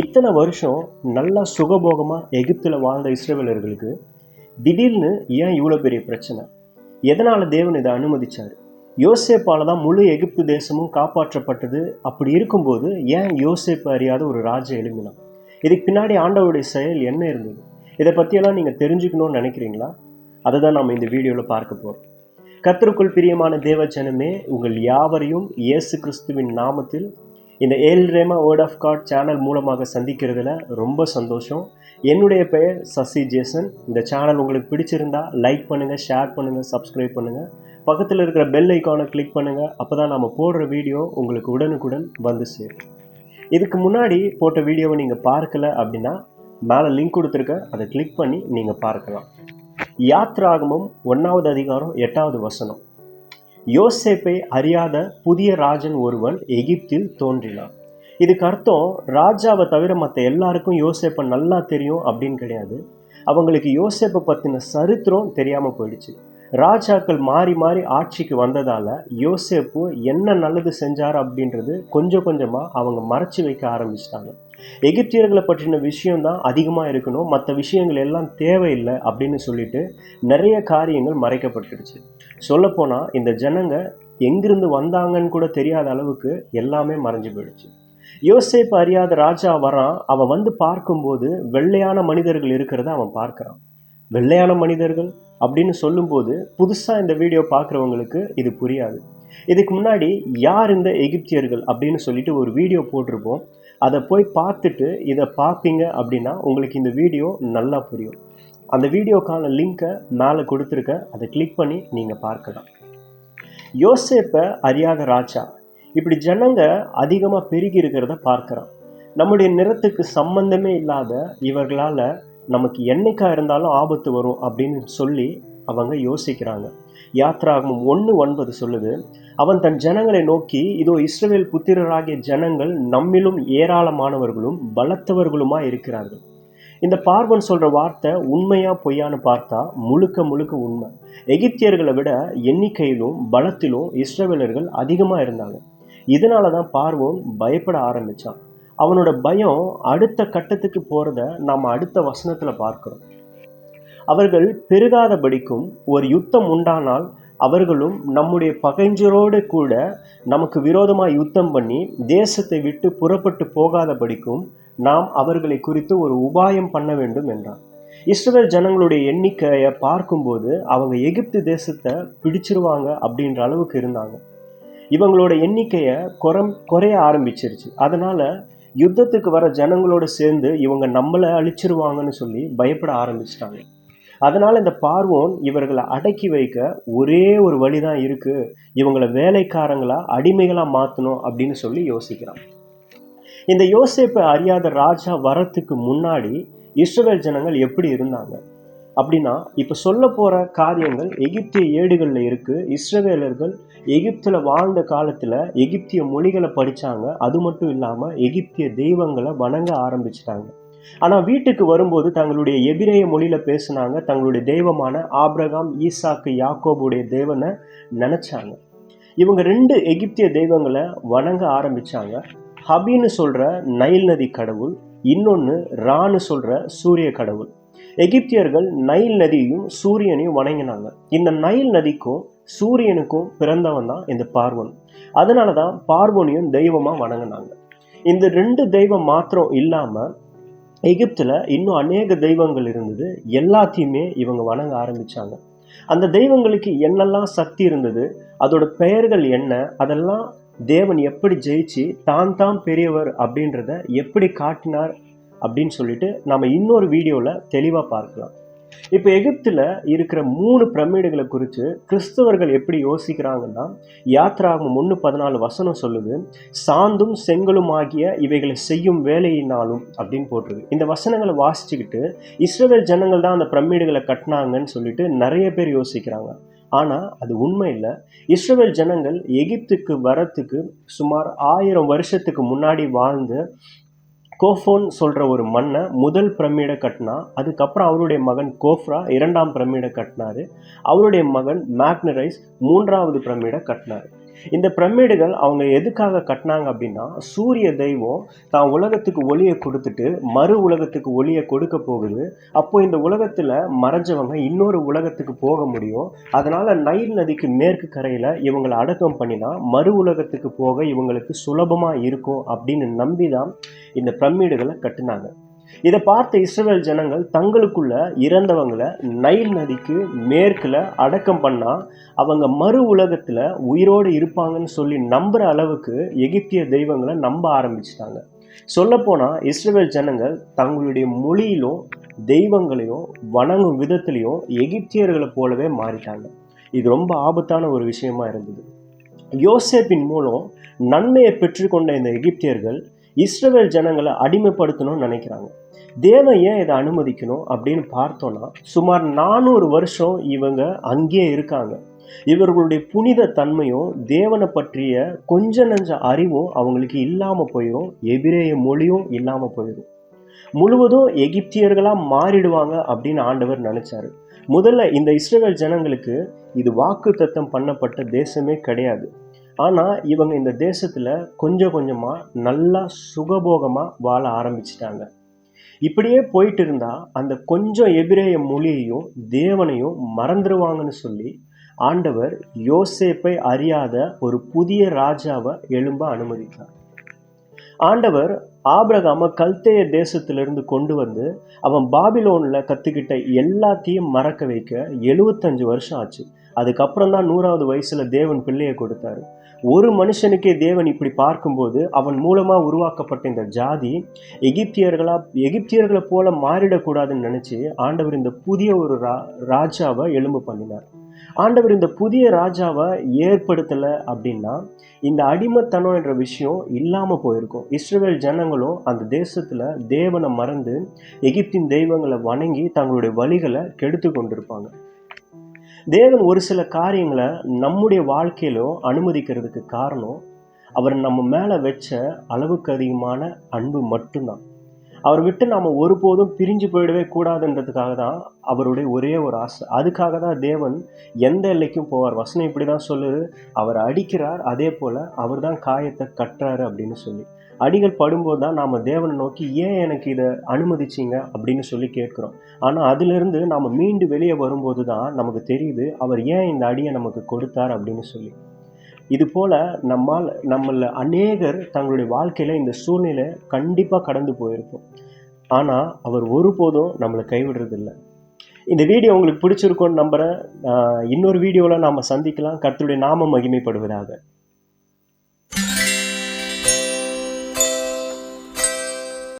இத்தனை வருஷம் நல்லா சுகபோகமாக எகிப்தில் வாழ்ந்த இஸ்ரேவேலர்களுக்கு திடீர்னு ஏன் இவ்வளோ பெரிய பிரச்சனை? எதனால் தேவன் இதை அனுமதிச்சார்? யோசேப்பால் தான் முழு எகிப்து தேசமும் காப்பாற்றப்பட்டது. அப்படி இருக்கும்போது ஏன் யோசேப்பு அறியாத ஒரு ராஜா எழும்பினான்? இதுக்கு பின்னாடி ஆண்டவருடைய செயல் என்ன இருந்தது? இதை பற்றியெல்லாம் நீங்கள் தெரிஞ்சுக்கணும்னு நினைக்கிறீங்களா? அதை தான் நம்ம இந்த வீடியோவில் பார்க்க போகிறோம் கத்தருக்குள் பிரியமான தேவச்சனமே உங்கள் யாவரையும் இயேசு கிறிஸ்துவின் நாமத்தில் இந்த El Rhema word of God channel மூலமாக சந்திக்கிறதுல ரொம்ப சந்தோஷம். என்னுடைய பெயர் சசி ஜேசன். இந்த சேனல் உங்களுக்கு பிடிச்சிருந்தா லைக் பண்ணுங்கள் ஷேர் பண்ணுங்கள் சப்ஸ்கிரைப் பண்ணுங்கள் பக்கத்தில் இருக்கிற பெல் ஐக்கானை கிளிக் பண்ணுங்கள் அப்போ தான் நம்ம போடுற வீடியோ உங்களுக்கு உடனுக்குடன் வந்து சேரும். இதுக்கு முன்னாடி போட்ட வீடியோவை நீங்கள் பார்க்கல அப்படின்னா மேலே லிங்க் கொடுத்துருக்க அதை கிளிக் பண்ணி நீங்கள் பார்க்கலாம். யாத்ராகமம் ஒன்றாவது அதிகாரம் எட்டாவது வசனம். யோசேப்பை அறியாத புதிய ராஜன் ஒருவன் எகிப்தில் தோன்றினான். இதுக்கு அர்த்தம் ராஜாவை தவிர மற்ற எல்லாருக்கும் யோசேப்பை நல்லா தெரியும் அப்படின்னு கிடையாது. அவங்களுக்கு யோசேப்பை பற்றின சரித்திரம் தெரியாமல் போயிடுச்சு. ராஜாக்கள் மாறி மாறி ஆட்சிக்கு வந்ததால் யோசேப்பு என்ன நல்லது செஞ்சார் அப்படின்றது கொஞ்சம் கொஞ்சமாக அவங்க மறைச்சி வைக்க ஆரம்பிச்சிட்டாங்க. எகிப்தியர்களை பற்றின விஷயம்தான் அதிகமாக இருக்கணும். மற்ற விஷயங்கள் எல்லாம் தேவையில்லை அப்படின்னு சொல்லிட்டு நிறைய காரியங்கள் மறைக்கப்பட்டுடுச்சு. சொல்லப்போனால் இந்த ஜனங்க எங்கிருந்து வந்தாங்கன்னு கூட தெரியாத அளவுக்கு எல்லாமே மறைஞ்சு போயிடுச்சு. யோசேப் அறியாத ராஜா வரான். அவன் வந்து பார்க்கும்போது வெள்ளையான மனிதர்கள் இருக்கிறத அவன் பார்க்குறான். வெள்ளையான மனிதர்கள் அப்படின்னு சொல்லும்போது புதுசாக இந்த வீடியோ பார்க்குறவங்களுக்கு இது புரியாது. இதுக்கு முன்னாடி யார் இந்த எகிப்தியர்கள் அப்படின்னு சொல்லிட்டு ஒரு வீடியோ போட்டிருப்போம். அதை போய் பார்த்துட்டு இதை பார்ப்பீங்க அப்படின்னா உங்களுக்கு இந்த வீடியோ நல்லா புரியும். அந்த வீடியோக்கான லிங்க்கை மேலே கொடுத்துருக்க அதை கிளிக் பண்ணி நீங்கள் பார்க்கலாம். யோசேப்பை அறியாத ராஜா இப்படி ஜனங்க அதிகமாக பெருகி இருக்கிறத பார்க்குறான். நம்முடைய நிறத்துக்கு சம்பந்தமே இல்லாத இவர்களால் நமக்கு என்னைக்கா இருந்தாலும் ஆபத்து வரும் அப்படின்னு சொல்லி அவங்க யோசிக்கிறாங்க. யாத்ராகமும் ஒன்று ஒன்பது சொல்லுது அவன் தன் ஜனங்களை நோக்கி இதோ இஸ்ரவேல் புத்திரராகிய ஜனங்கள் நம்மிலும் ஏராளமானவர்களும் பலத்தவர்களுமா இருக்கிறார்கள். இந்த பார்வன் சொல்ற வார்த்தை உண்மையா பொய்யான்னு பார்த்தா முழுக்க முழுக்க உண்மை. எகிப்தியர்களை விட எண்ணிக்கையிலும் பலத்திலும் இஸ்ரவேலர்கள் அதிகமா இருந்தாங்க. இதனால தான் பார்வோன் பயப்பட ஆரம்பிச்சான். அவனோட பயம் அடுத்த கட்டத்துக்கு போறத நாம் அடுத்த வசனத்துல பார்க்கிறோம். அவர்கள் பெருகாதபடிக்கும் ஒரு யுத்தம் உண்டானால் அவர்களும் நம்முடைய பகைஞ்சரோடு கூட நமக்கு விரோதமாக யுத்தம் பண்ணி தேசத்தை விட்டு புறப்பட்டு போகாதபடிக்கும் நாம் அவர்களை குறித்து ஒரு உபாயம் பண்ண வேண்டும் என்றார். இஸ்ரேல் ஜனங்களுடைய எண்ணிக்கையை பார்க்கும்போது அவங்க எகிப்து தேசத்தை பிடிச்சிருவாங்க அப்படின்ற அளவுக்கு இருந்தாங்க. இவங்களோட எண்ணிக்கையை குறம் குறைய ஆரம்பிச்சிருச்சு. அதனால யுத்தத்துக்கு வர ஜனங்களோட சேர்ந்து இவங்க நம்மளை அழிச்சிருவாங்கன்னு சொல்லி பயப்பட ஆரம்பிச்சிட்டாங்க. அதனால் இந்த பார்வோன் இவர்களை அடக்கி வைக்க ஒரே ஒரு வழி தான் இருக்குது இவங்களை வேலைக்காரங்களாக அடிமைகளாக மாற்றணும் அப்படின்னு சொல்லி யோசிக்கிறான். இந்த யோசிப்பை அறியாத ராஜா வரத்துக்கு முன்னாடி இஸ்ரவேல் ஜனங்கள் எப்படி இருந்தாங்க? அப்படின்னா இப்போ சொல்ல போகிற காரியங்கள் எகிப்திய ஏடுகளில் இருக்குது இஸ்ரவேலர்கள் எகிப்தில் வாழ்ந்த காலத்தில் எகிப்திய மொழிகளை படித்தாங்க அது மட்டும் இல்லாமல் எகிப்திய தெய்வங்களை வணங்க ஆரம்பிச்சிட்டாங்க. ஆனால் வீட்டுக்கு வரும்போது தங்களுடைய எபிரேய மொழியில் பேசினாங்க. தங்களுடைய தெய்வமான ஆப்ரகாம் ஈசாக்கு யாக்கோபுடைய தேவனை நினச்சாங்க. இவங்க ரெண்டு எகிப்திய தெய்வங்களை வணங்க ஆரம்பித்தாங்க ஹபின்னு சொல்கிற நைல் நதி கடவுள் இன்னொன்று ரான்னு சொல்கிற சூரிய கடவுள். எகிப்தியர்கள் நைல் நதியையும் சூரியனையும் வணங்கினாங்க. இந்த நைல் நதிக்கும் சூரியனுக்கும் பிறந்தவன் தான் இந்த பார்வன். அதனால தான் பார்வனையும் தெய்வமாக வணங்கினாங்க. இந்த ரெண்டு தெய்வம் மாத்திரம் இல்லாமல் எகிப்தில் இன்னும் அநேக தெய்வங்கள் இருந்தது. எல்லாத்தையுமே இவங்க வணங்க ஆரம்பித்தாங்க அந்த தெய்வங்களுக்கு என்னெல்லாம் சக்தி இருந்தது அதோட பெயர்கள் என்ன அதெல்லாம் தேவன் எப்படி ஜெயிச்சு தான் தான் பெரியவர் அப்படின்றத எப்படி காட்டினார் அப்படின்னு சொல்லிட்டு நம்ம இன்னொரு வீடியோவில் தெளிவாக பார்க்கலாம். இப்போ எகிப்தில் இருக்கிற மூணு பிரமிடுகளை குறித்து கிறிஸ்தவர்கள் எப்படி யோசிக்கிறாங்கன்னா யாத்ராகம் ஒன்று பதினாலு வசனம் சொல்லுது சாந்தும் செங்கலும் ஆகிய இவைகளை செய்யும் வேலையினாலும் அப்படின்னு போட்டிருக்கு இந்த வசனங்களை வாசிச்சுக்கிட்டு இஸ்ரேல் ஜனங்கள் தான் அந்த பிரமிடுகளை கட்டினாங்கன்னு சொல்லிட்டு நிறைய பேர் யோசிக்கிறாங்க. ஆனால் அது உண்மை இல்லை. இஸ்ரேல் ஜனங்கள் எகிப்துக்கு வரத்துக்கு சுமார் ஆயிரம் வருஷத்துக்கு முன்னாடி வாழ்ந்து கோஃபோன் சொல்கிற ஒரு மன்னை முதல் பிரமிடை கட்டினா அதுக்கப்புறம் அவருடைய மகன் கோஃப்ரா இரண்டாம் பிரமிடை கட்டினாரு. அவருடைய மகன் மேக்னரைஸ் மூன்றாவது பிரமிடை கட்டினார். இந்த பிரமிடுகள் அவங்க எதுக்காக கட்டினாங்க அப்படின்னா சூரிய தெய்வம் தான் உலகத்துக்கு ஒளியை கொடுத்துட்டு மறு உலகத்துக்கு ஒளியை கொடுக்க போகுது. அப்போ இந்த உலகத்தில் மறைஞ்சவங்க இன்னொரு உலகத்துக்கு போக முடியும். அதனால் நைல் நதிக்கு மேற்கு கரையில் இவங்களை அடக்கம் பண்ணினா மறு உலகத்துக்கு போக இவங்களுக்கு சுலபமாக இருக்கும் அப்படின்னு நம்பி தான் இந்த பிரமிடுகளை கட்டினாங்க. இதை பார்த்த இஸ்ரேல் ஜனங்கள் தங்களுக்குள்ள இறந்தவங்களை நைல் நதிக்கு மேற்குல அடக்கம் பண்ணால் அவங்க மறு உலகத்துல உயிரோடு இருப்பாங்கன்னு சொல்லி நம்புற அளவுக்கு எகிப்திய தெய்வங்களை நம்ப ஆரம்பிச்சிட்டாங்க. சொல்லப்போனால் இஸ்ரேல் ஜனங்கள் தங்களுடைய மொழியிலும் தெய்வங்களையும் வணங்கும் விதத்திலையும் எகிப்தியர்களை போலவே மாறிட்டாங்க. இது ரொம்ப ஆபத்தான ஒரு விஷயமா இருந்தது. யோசேப்பின் மூலம் நன்மையை பெற்றுக்கொண்ட இந்த எகிப்தியர்கள் இஸ்ரவேல் ஜனங்களை அடிமைப்படுத்தணும்னு நினைக்கிறாங்க. தேவன் ஏன் இதை அனுமதிக்கணும் அப்படின்னு பார்த்தோன்னா சுமார் நானூறு வருஷம் இவங்க அங்கேயே இருக்காங்க. இவர்களுடைய புனித தன்மையும் தேவனை பற்றிய கொஞ்ச நஞ்ச அறிவும் அவங்களுக்கு இல்லாமல் போயிடும் எபிரேய மொழியும் இல்லாமல் போயிடும் முழுவதும் எகிப்தியர்களாக மாறிடுவாங்க அப்படின்னு ஆண்டவர் நினைச்சாரு. முதல்ல இந்த இஸ்ரேல் ஜனங்களுக்கு இது வாக்கு தத்தம் பண்ணப்பட்ட தேசமே கிடையாது. ஆனால் இவங்க இந்த தேசத்தில் கொஞ்சம் கொஞ்சமாக நல்லா சுகபோகமாக வாழ ஆரம்பிச்சிட்டாங்க. இப்படியே போயிட்டு இருந்தால் அந்த கொஞ்சம் எபிரேய மொழியையும் தேவனையும் மறந்துடுவாங்கன்னு சொல்லி ஆண்டவர் யோசேப்பை அறியாத ஒரு புதிய ராஜாவை எழும்ப அனுமதித்தார் ஆண்டவர் ஆபிரகாம கல்தேய தேசத்திலிருந்து கொண்டு வந்து அவன் பாபிலோனில் கற்றுக்கிட்ட எல்லாத்தையும் மறக்க வைக்க எழுபத்தஞ்சு வருஷம் ஆச்சு. அதுக்கப்புறம் தான் நூறாவது வயசுல தேவன் பிள்ளையை கொடுத்தாரு. ஒரு மனுஷனுக்கே தேவன் இப்படி பார்க்கும்போது அவன் மூலமாக உருவாக்கப்பட்ட இந்த ஜாதி எகிப்தியர்களா எகிப்தியர்களை போல மாறிடக்கூடாதுன்னு நினச்சி ஆண்டவர் இந்த புதிய ஒரு ரா ராஜாவை எலும்பு பண்ணினார். ஆண்டவர் இந்த புதிய ராஜாவை ஏற்படுத்தலை அப்படின்னா இந்த அடிமைத்தனம் என்ற விஷயம் இல்லாமல் போயிருக்கும். இஸ்ரேல் ஜனங்களும் அந்த தேசத்தில் தேவனை மறந்து எகிப்தின் தெய்வங்களை வணங்கி தங்களுடைய வழிகளை கெடுத்து கொண்டிருப்பாங்க. தேவன் ஒரு சில காரியங்களை நம்முடைய வாழ்க்கையிலும் அனுமதிக்கிறதுக்கு காரணம் அவர் நம்ம மேலே வச்ச அளவுக்கு அதிகமான அன்பு மட்டும்தான். அவர் விட்டு நாம் ஒருபோதும் பிரிஞ்சு போயிடவே கூடாதுன்றதுக்காக தான் அவருடைய ஒரே ஒரு ஆசை. அதுக்காக தான் தேவன் எந்த எல்லைக்கும் போவார். வசனம் இப்படி தான் சொல்லுது. அவர் அடிக்கிறார் அதே போல் அவர் தான் காயத்தை கட்டுறாரு அப்படின்னு சொல்லி. அடிகள் படும்போது தான் நாம் தேவனை நோக்கி ஏன் எனக்கு இதை அனுமதிச்சிங்க? அப்படின்னு சொல்லி கேட்குறோம். ஆனால் அதிலிருந்து நாம் மீண்டு வெளியே வரும்போது தான் நமக்கு தெரியுது அவர் ஏன் இந்த அடியை நமக்கு கொடுத்தார் அப்படின்னு சொல்லி. இது போல் நம்மால் நம்மள அநேகர் தங்களுடைய வாழ்க்கையில் இந்த சூழ்நிலை கண்டிப்பாக கடந்து போயிருப்போம் ஆனால் அவர் ஒருபோதும் நம்மளை கைவிடுறதில்லை. இந்த வீடியோ உங்களுக்கு பிடிச்சிருக்கோன்னு நம்புகிறேன் இன்னொரு வீடியோவில் நாம் சந்திக்கலாம். கருத்துடைய நாம மகிமைப்படுவதாக.